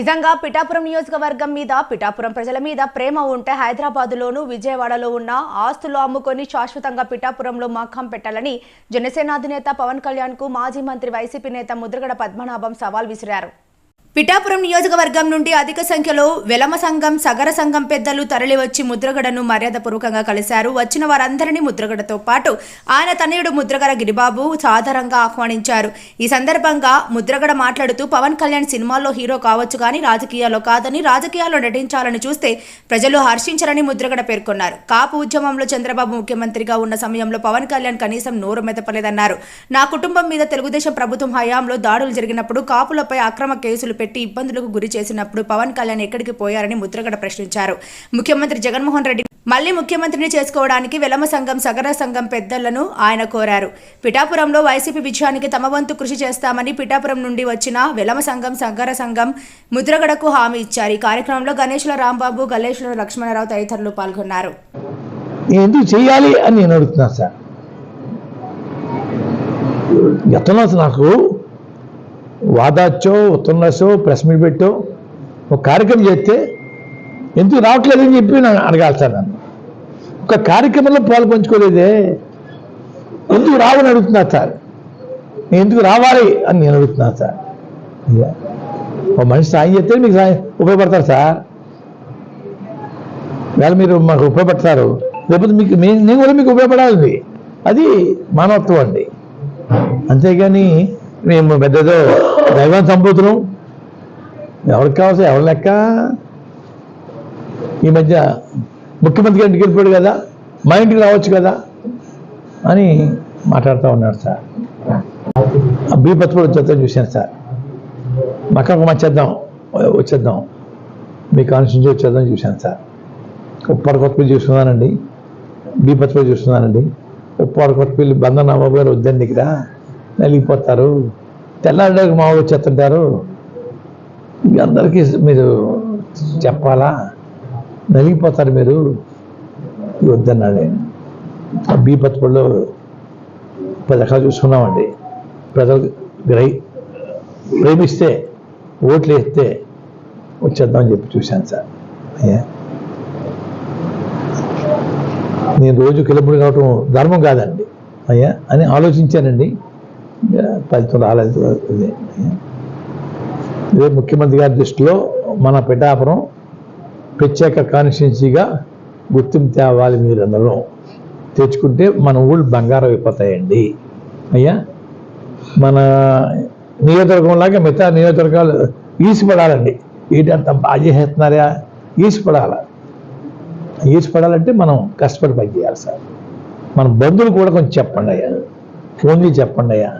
నిజంగా పిఠాపురం నియోజకవర్గం మీద పిఠాపురం ప్రజల మీద ప్రేమ ఉంటే హైదరాబాదులోను విజయవాడలో ఉన్న ఆస్తులు అమ్ముకొని శాశ్వతంగా పిఠాపురంలో మఖం పెట్టాలని జనసేన అధినేత పవన్ కళ్యాణ్కు మాజీ మంత్రి వైసీపీ నేత ముద్రగడ పద్మనాభం సవాల్ విసిరారు. పిఠాపురం నియోజకవర్గం నుండి అధిక సంఖ్యలో వెలమ సంఘం సగర సంఘం పెద్దలు తరలివచ్చి ముద్రగడను మర్యాదపూర్వకంగా కలిశారు. వచ్చిన వారందరినీ ముద్రగడతో పాటు ఆయన తనయుడు ముద్రగడ గిరిబాబు సాధారణంగా ఆహ్వానించారు. ఈ సందర్భంగా ముద్రగడ మాట్లాడుతూ పవన్ కళ్యాణ్ సినిమాల్లో హీరో కావచ్చు కానీ రాజకీయాల్లో కాదని రాజకీయాల్లో నటించాలని చూస్తే ప్రజలు హర్షించరని ముద్రగడ పేర్కొన్నారు. కాపు ఉద్యమంలో చంద్రబాబు ముఖ్యమంత్రిగా ఉన్న సమయంలో పవన్ కళ్యాణ్ కనీసం నోరు మెదపలేదన్నారు. నా కుటుంబం మీద తెలుగుదేశం ప్రభుత్వం హయాంలో దాడులు జరిగినప్పుడు కాపులపై అక్రమ కేసులు పెట్టి ఇబ్బందులకు గురి చేసినప్పుడు పవన్ కళ్యాణ్ ఎక్కడికి పోయారని ముద్రగడ ప్రశ్నించారు. ముఖ్యమంత్రి జగన్మోహన్ రెడ్డి మళ్ళీ ముఖ్యమంత్రిని చేసుకోవడానికి వెలమ సంఘం సగర సంఘం పెద్దలను ఆయన కోరారు. పిఠాపురంలో వైసీపీ విజయానికి తమ వంతు కృషి చేస్తామని పిఠాపురం నుండి వచ్చిన వెలమ సంఘం సగర సంఘం ముద్రగడకు హామీ ఇచ్చారు. ఈ కార్యక్రమంలో గణేశుల రాంబాబు గల్లేశుల లక్ష్మణరావు తదితరులు పాల్గొన్నారు. ఎందుకు చేయాలి అని నేను అడుగుతున్నాను సార్. గతంలో నాకు వాదాచ్చో ఉత్తర్లసో ప్రెస్ మీట్ పెట్టో ఒక కార్యక్రమం చేస్తే ఎందుకు రావట్లేదని చెప్పి నన్ను అడగాలి సార్ నన్ను. ఒక కార్యక్రమంలో పాలు పంచుకోలేదే ఎందుకు రావని అడుగుతున్నా సార్. నేను ఎందుకు రావాలి అని నేను అడుగుతున్నాను సార్. అయ్యా ఒక మనిషి సాయం చేస్తే మీకు సాయం ఉపయోగపడతారు సార్. వేళ మీరు మాకు ఉపయోగపడతారు. లేకపోతే మీకు నేను కూడా మీకు ఉపయోగపడాలి. అది మానవత్వం అండి. అంతేగాని మేము పెద్దదో దైవం సంబోధనం ఎవరికి కావాల్సి ఎవరి లెక్క? ఈ మధ్య ముఖ్యమంత్రి గారి ఇంటికి వెళ్ళిపోయాడు కదా మా ఇంటికి రావచ్చు కదా అని మాట్లాడుతూ ఉన్నాడు సార్. ఆ బీ పత్రుడు వచ్చేద్దాం చూశాను సార్. మక్కకు వచ్చేద్దాం వచ్చేద్దాం. మీ కాన్స్టిట్యూన్సీ వచ్చేద్దాం చూశాను సార్. ఉప్పాడు కొత్తపల్లి చూస్తున్నానండి. పత్రుడు చూస్తున్నానండి. ఉప్పాడు కొత్తపల్లి బంధనాబాబు గారు వద్దండి ఇక్కడ. నలిగిపోతారు. తెల్లారిలోకి మామూలు వాళ్ళు వచ్చేస్తుంటారు అందరికీ మీరు చెప్పాలా? నలిగిపోతారు మీరు. ఇది వద్దన్నాడు ఆ బీపత్పల్లిలో పది రకాలు చూసుకున్నామండి. ప్రజలు గ్రహి ప్రేమిస్తే ఓట్లు వేస్తే వచ్చేద్దామని చెప్పి చూశాను సార్. అయ్యా. నేను రోజు కిలోమీటర్ కావటం ధర్మం కాదండి. అయ్యా అని ఆలోచించానండి. ఫలితం రాలేదు ఇదే ముఖ్యమంత్రి గారి దృష్టిలో మన పిఠాపురం ప్రత్యేక కాన్స్టిట్యున్సీగా గుర్తింపు తేవాలి మీరందరూ. తెచ్చుకుంటే మన ఊళ్ళు బంగారం అయిపోతాయండి. అయ్యా? మన నియోజకవర్గంలాగా మిగతా నియోజకవర్గాలు ఈసిపడాలండి. ఏంటంత బాగా చేస్తున్నారా? ఈసిపడాల? ఈసిపడాలంటే మనం కష్టపడి పనిచేయాలి సార్. మన బంధువులు కూడా కొంచెం చెప్పండి అయ్యా. ఫోన్ చెప్పండి అయ్యా.